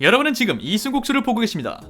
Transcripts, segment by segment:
여러분은 지금 이순국수를 보고 계십니다.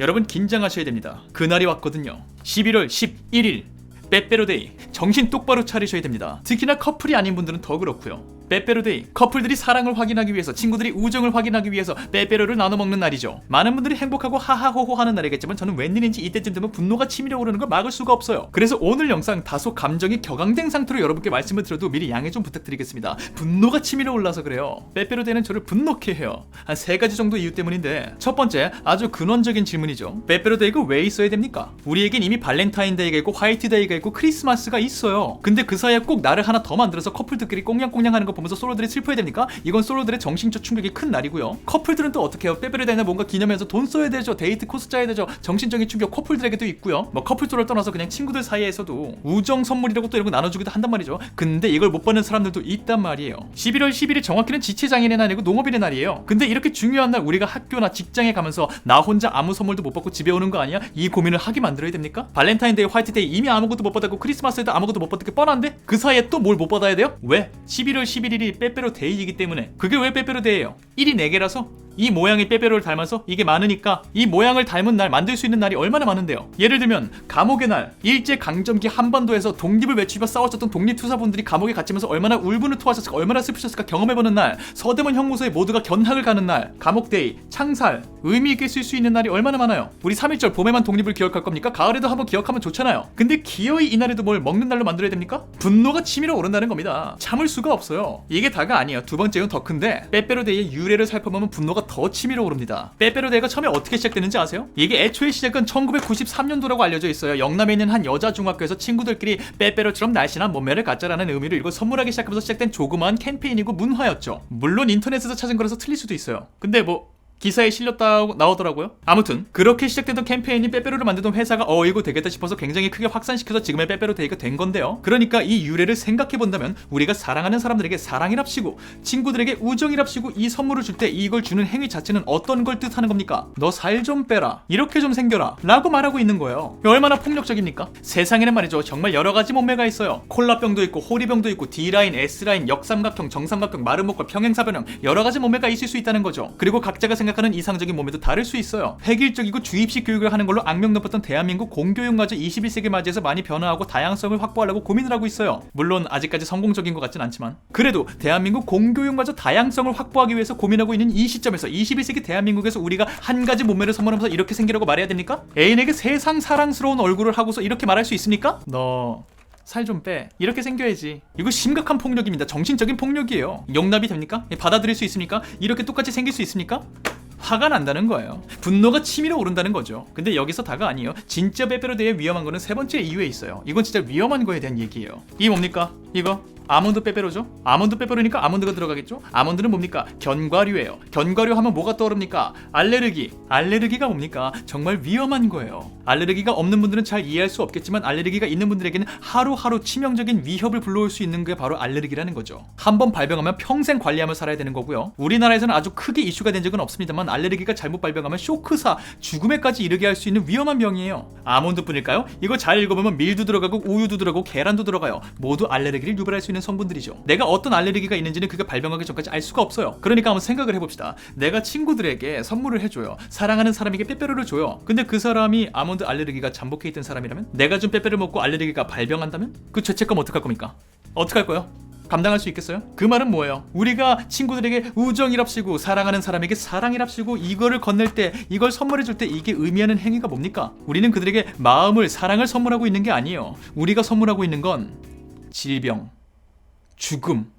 여러분 긴장하셔야 됩니다. 그날이 왔거든요. 11월 11일 빼빼로데이 정신 똑바로 차리셔야 됩니다. 특히나 커플이 아닌 분들은 더 그렇고요. 빼빼로데이 커플들이 사랑을 확인하기 위해서 친구들이 우정을 확인하기 위해서 빼빼로를 나눠 먹는 날이죠. 많은 분들이 행복하고 하하호호 하는 날이겠지만 저는 웬일인지 이때쯤 되면 분노가 치밀어 오르는 걸 막을 수가 없어요. 그래서 오늘 영상 다소 감정이 격앙된 상태로 여러분께 말씀을 드려도 미리 양해 좀 부탁드리겠습니다. 분노가 치밀어 올라서 그래요. 빼빼로데이는 저를 분노케 해요. 한 세 가지 정도 이유 때문인데 첫 번째 아주 근원적인 질문이죠. 빼빼로데이가 왜 있어야 됩니까? 우리에겐 이미 발렌타인데이가 있고 화이트데이가 있고 크리스마스가 있어요. 근데 그 사이에 꼭 나를 하나 더 만들어서 커플들끼리 꽁냥꽁냥 하는 거 보면서 솔로들이 슬퍼야 됩니까? 이건 솔로들의 정신적 충격이 큰 날이고요. 커플들은 또 어떻게 해요? 빼빼로데이나 뭔가 기념해서 돈 써야 되죠. 데이트 코스 짜야 되죠. 정신적인 충격 커플들에게도 있고요. 뭐 커플 솔을 떠나서 그냥 친구들 사이에서도 우정 선물이라고 또 이런 거 나눠주기도 한단 말이죠. 근데 이걸 못 받는 사람들도 있단 말이에요. 11월 10일이 정확히는 지체장애인의 날이고 농업인의 날이에요. 근데 이렇게 중요한 날 우리가 학교나 직장에 가면서 나 혼자 아무 선물도 못 받고 집에 오는 거 아니야? 이 고민을 하게 만들어야 됩니까? 발렌타인데이, 화이트데이 이미 아무것도 못 받았고 크리스마스에도 아무것도 못 받을 게 뻔한데 그 사이에 또 뭘 못 받아야 돼요? 왜? 11월 11일이 빼빼로 데이이기 때문에 그게 왜 빼빼로 데이예요? 1이 4개라서 이 모양이 빼빼로를 닮아서 이게 많으니까 이 모양을 닮은 날 만들 수 있는 날이 얼마나 많은데요. 예를 들면 감옥의 날, 일제 강점기 한반도에서 독립을 외치며 싸웠었던 독립투사분들이 감옥에 갇히면서 얼마나 울분을 토하셨을까, 얼마나 슬프셨을까 경험해보는 날, 서대문 형무소에 모두가 견학을 가는 날, 감옥데이, 창살, 의미 있게 쓸 수 있는 날이 얼마나 많아요. 우리 3.1절 봄에만 독립을 기억할 겁니까? 가을에도 한번 기억하면 좋잖아요. 근데 기어이 이날에도 뭘 먹는 날로 만들어야 됩니까? 분노가 치밀어 오른다는 겁니다. 참을 수가 없어요. 이게 다가 아니에요. 두 번째는 더 큰데 빼빼로데이의 유래를 살펴보면 분노가 더 치밀어 오릅니다. 빼빼로데이가 처음에 어떻게 시작되는지 아세요? 이게 애초에 시작은 1993년도라고 알려져 있어요. 영남에 있는 한 여자 중학교에서 친구들끼리 빼빼로처럼 날씬한 몸매를 갖자라는 의미로 이걸 선물하기 시작하면서 시작된 조그마한 캠페인이고 문화였죠. 물론 인터넷에서 찾은 거라서 틀릴 수도 있어요. 근데 뭐 기사에 실렸다고 나오더라고요. 아무튼 그렇게 시작되던 캠페인이 빼빼로를 만들던 회사가 어 이거 되겠다 싶어서 굉장히 크게 확산시켜서 지금의 빼빼로 데이가 된 건데요. 그러니까 이 유래를 생각해 본다면 우리가 사랑하는 사람들에게 사랑이랍시고 친구들에게 우정이랍시고 이 선물을 줄 때 이걸 주는 행위 자체는 어떤 걸 뜻하는 겁니까? 너 살 좀 빼라. 이렇게 좀 생겨라.라고 말하고 있는 거예요. 얼마나 폭력적입니까? 세상에는 말이죠 정말 여러 가지 몸매가 있어요. 콜라병도 있고 호리병도 있고 D 라인, S 라인, 역삼각형, 정삼각형, 마른 목과 평행사변형 여러 가지 몸매가 있을 수 있다는 거죠. 그리고 각자가 생각 생각하는 이상적인 몸에도 다를 수 있어요. 획일적이고 주입식 교육을 하는 걸로 악명 높았던 대한민국 공교육마저 21세기 맞이해서 많이 변화하고 다양성을 확보하려고 고민을 하고 있어요. 물론 아직까지 성공적인 것 같진 않지만 그래도 대한민국 공교육마저 다양성을 확보하기 위해서 고민하고 있는 이 시점에서 21세기 대한민국에서 우리가 한 가지 몸매를 선물하면서 이렇게 생기라고 말해야 됩니까? 애인에게 세상 사랑스러운 얼굴을 하고서 이렇게 말할 수 있습니까? 너 살좀 빼. 이렇게 생겨야지. 이거 심각한 폭력입니다. 정신적인 폭력이에요. 용납이 됩니까? 받아들일 수 있습니까? 이렇게 똑같이 생길 수 있습니까? 화가 난다는 거예요. 분노가 치밀어 오른다는 거죠. 근데 여기서 다가 아니에요. 진짜 빼빼로데이의 위험한 거는 세 번째 이유에 있어요. 이건 진짜 위험한 거에 대한 얘기예요. 이게 뭡니까? 이거 아몬드 빼빼로죠? 아몬드 빼빼로니까 아몬드가 들어가겠죠? 아몬드는 뭡니까? 견과류예요. 견과류 하면 뭐가 떠오릅니까? 알레르기. 알레르기가 뭡니까? 정말 위험한 거예요. 알레르기가 없는 분들은 잘 이해할 수 없겠지만 알레르기가 있는 분들에게는 하루하루 치명적인 위협을 불러올 수 있는 게 바로 알레르기라는 거죠. 한번 발병하면 평생 관리하며 살아야 되는 거고요. 우리나라에서는 아주 크게 이슈가 된 적은 없습니다만 알레르기가 잘못 발병하면 쇼크사, 죽음에까지 이르게 할 수 있는 위험한 병이에요. 아몬드뿐일까요? 이거 잘 읽어보면 밀도 들어가고 우유도 들어가고 계란도 들어가요. 모두 알레르기를 유발할 수 있는 성분들이죠. 내가 어떤 알레르기가 있는지는 그게 발병하기 전까지 알 수가 없어요. 그러니까 한번 생각을 해봅시다. 내가 친구들에게 선물을 해줘요. 사랑하는 사람에게 빼빼로를 줘요. 근데 그 사람이 아몬드 알레르기가 잠복해 있던 사람이라면 내가 준 빼빼를 먹고 알레르기가 발병한다면 그 죄책감 어떡할 겁니까? 어떡할 거요? 감당할 수 있겠어요? 그 말은 뭐예요? 우리가 친구들에게 우정이랍시고 사랑하는 사람에게 사랑이랍시고 이거를 건넬 때 이걸 선물해 줄 때 이게 의미하는 행위가 뭡니까? 우리는 그들에게 마음을 사랑을 선물하고 있는 게 아니에요. 우리가 선물하고 있는 건 질병, 죽음,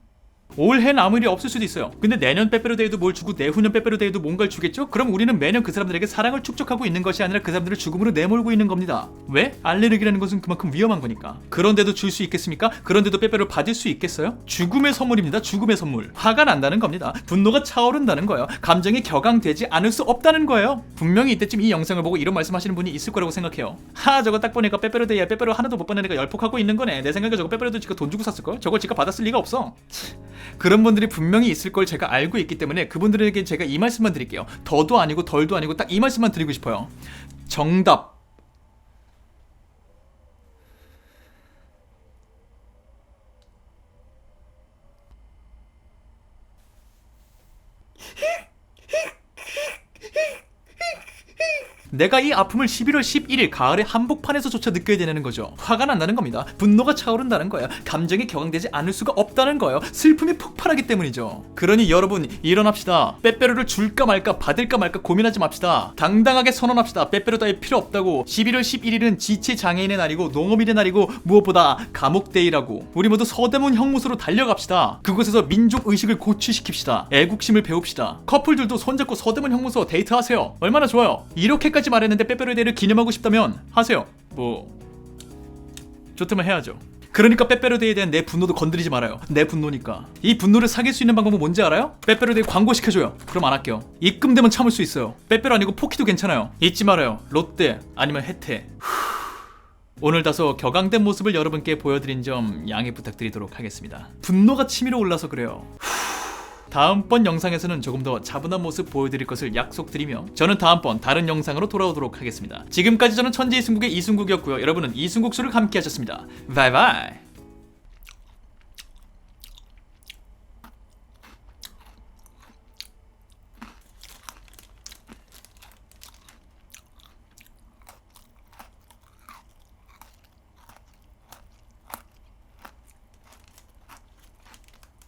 올해는 아무 일이 없을 수도 있어요. 근데 내년 빼빼로데이도 뭘 주고 내후년 빼빼로데이도 뭔가를 주겠죠? 그럼 우리는 매년 그 사람들에게 사랑을 축적하고 있는 것이 아니라 그 사람들을 죽음으로 내몰고 있는 겁니다. 왜? 알레르기라는 것은 그만큼 위험한 거니까. 그런데도 줄 수 있겠습니까? 그런데도 빼빼로 받을 수 있겠어요? 죽음의 선물입니다. 죽음의 선물. 화가 난다는 겁니다. 분노가 차오른다는 거예요. 감정이 격앙되지 않을 수 없다는 거예요. 분명히 이때쯤 이 영상을 보고 이런 말씀하시는 분이 있을 거라고 생각해요. 하 저거 딱 보니까 빼빼로데이야 빼빼로 하나도 못 받는 애가 열폭하고 있는 거네. 내 생각에 저거 빼빼로도 지가 돈 주고 샀을 걸. 저걸 지가 받았을 리가 없어. 그런 분들이 분명히 있을 걸 제가 알고 있기 때문에 그분들에게 제가 이 말씀만 드릴게요. 더도 아니고 덜도 아니고 딱 이 말씀만 드리고 싶어요. 정답. 내가 이 아픔을 11월 11일 가을의 한복판에서조차 느껴야 되는 거죠. 화가 난다는 겁니다. 분노가 차오른다는 거예요. 감정이 격앙되지 않을 수가 없다는 거예요. 슬픔이 폭발하기 때문이죠. 그러니 여러분 일어납시다. 빼빼로를 줄까 말까 받을까 말까 고민하지 맙시다. 당당하게 선언합시다. 빼빼로 따위 필요 없다고. 11월 11일은 지체 장애인의 날이고 농업인의 날이고 무엇보다 감옥데이라고. 우리 모두 서대문 형무소로 달려갑시다. 그곳에서 민족 의식을 고취시킵시다. 애국심을 배웁시다. 커플들도 손잡고 서대문 형무소 데이트하세요. 얼마나 좋아요. 이렇게 까지 말했는데 빼빼로 데이를 기념하고 싶다면 하세요. 뭐 좋다면 해야죠. 그러니까 빼빼로데이에 대한 내 분노도 건드리지 말아요. 내 분노니까. 이 분노를 사귈 수 있는 방법은 뭔지 알아요? 빼빼로데이 광고 시켜줘요. 그럼 안 할게요. 입금되면 참을 수 있어요. 빼빼로 아니고 포키도 괜찮아요. 잊지 말아요. 롯데 아니면 혜태. 오늘 다소 격앙된 모습을 여러분께 보여드린 점 양해 부탁드리도록 하겠습니다. 분노가 치밀어 올라서 그래요. 다음번 영상에서는 조금 더 차분한 모습 보여드릴 것을 약속드리며 저는 다음번 다른 영상으로 돌아오도록 하겠습니다. 지금까지 저는 천재 이승국의 이승국이었고요. 여러분은 이승국수를 함께 하셨습니다. 바이바이.